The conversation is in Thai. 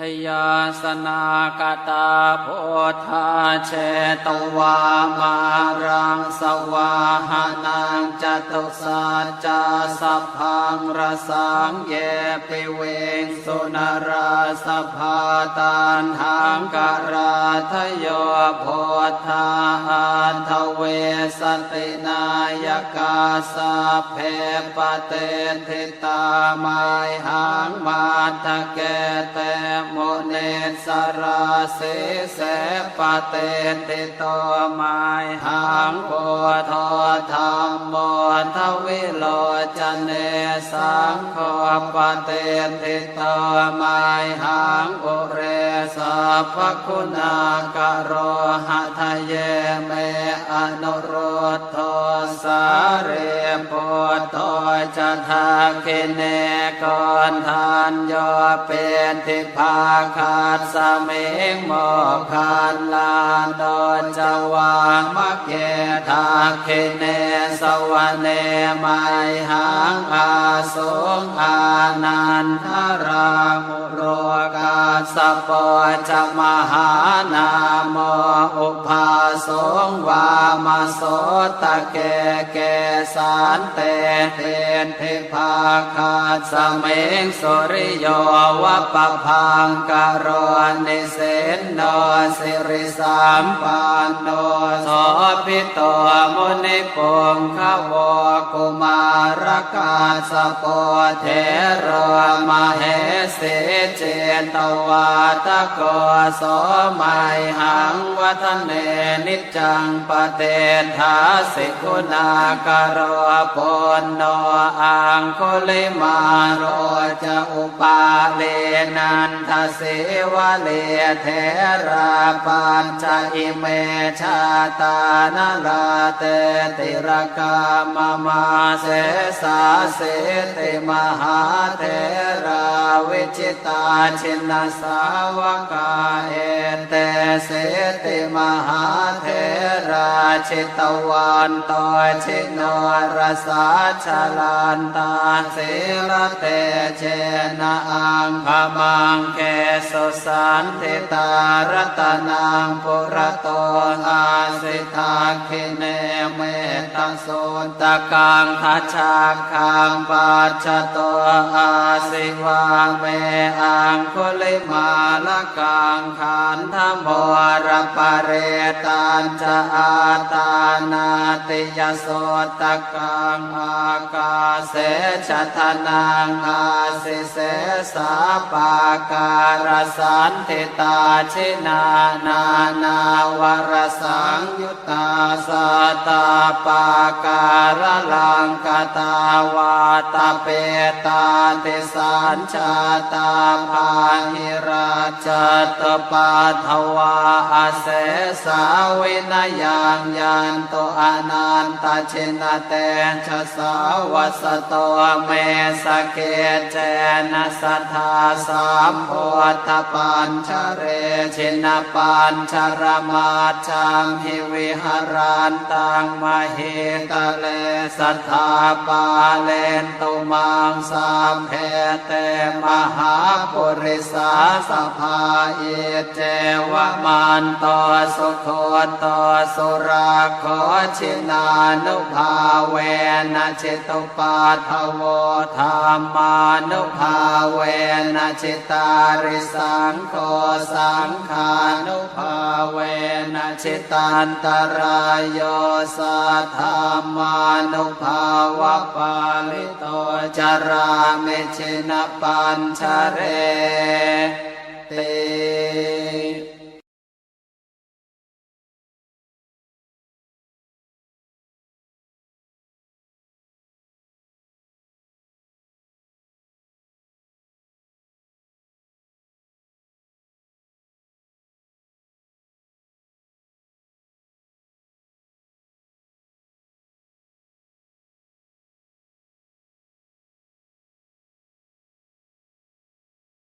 ชยาสนากตาโพธาเชตวามารังสวาหานังจตุสัจจะสัพพังรสังเยปิเวงสุนราสภาตันหังกราทโยโพธาหันทเวสตินายกาสาเพปเตทิตามายหังมาทะเกเตมเนสราเสเสปเตติโตมายหังโพธธรรมโมทวิโลจเนสังโฆปเตติโตมายหังอุเรสัพคุณากโรหะทะเยเมอนุโรธโท เรปุตโตจะทาคิเนกอนทานโยเป็นทิพาคาดสมิงโมคันลานโดนจวางมะเกทาคิเนสวเนไมหังอาสงอานันทรามุโรกา สปอจะมหานามโอุปาสงวามาโสตะเกเกสานเตเทนเทพาคาสเมงสุริโยวะปะพังกโรนิเสนโนสิริสามปันโนสพิตมุนิปุงขวกุมารกาสปอเทรมาเหสิเจตววาตะโกโสมัยหังวัฒเนนิจังปเตทาสิกุณากโรปุณโนอังคุลิมาโรจะอุปาเลนันทเสวะเลเทราปัญจอิเมชาตานลาเตติรกามมาเสสาเสติมหาเทราวิจิตาชินสสาวกาเอเตเสติมหาเทราชิตวันตชิโนรสาชลันตาเสรเตเชนะอังพมังเกสุสันติตารตนังปุระโตอาสิทาคิเนเมตโสตะกังทัชชาคังปัจจโตอาสิวาเมอังคุลิมาละกังขันธโมรปเรตันจะอาตานาติยโสตกังอากาเสชะทนังอาสิเสสาปาการสันติตาชินานานาวรสังยุตตาสตาปาการลังกตาวาตาเปตาติสัญชาตาภาหิราชตปาทวาอาเสสาวินยังยันโตอนันตชินเตชะสาวัสโตเมสเกเจนะสัทธาสามโพธปัญชเรชินปัญชรมาจังหิวิหารันตังมเหตเลสัทธาปาเลนตุมังสามเพเตมหาปุริสาสภาเอเจวะมันโตสุโคตสุราโคชินานุภาเวนะจิตุปาทโวธรรมานุภาเวนะจิตาริสังโฆสังขานุภาเว ชิตันตรายโยสัทธามานุภาวะปาลิโตจาราเมชินปัญชเรเต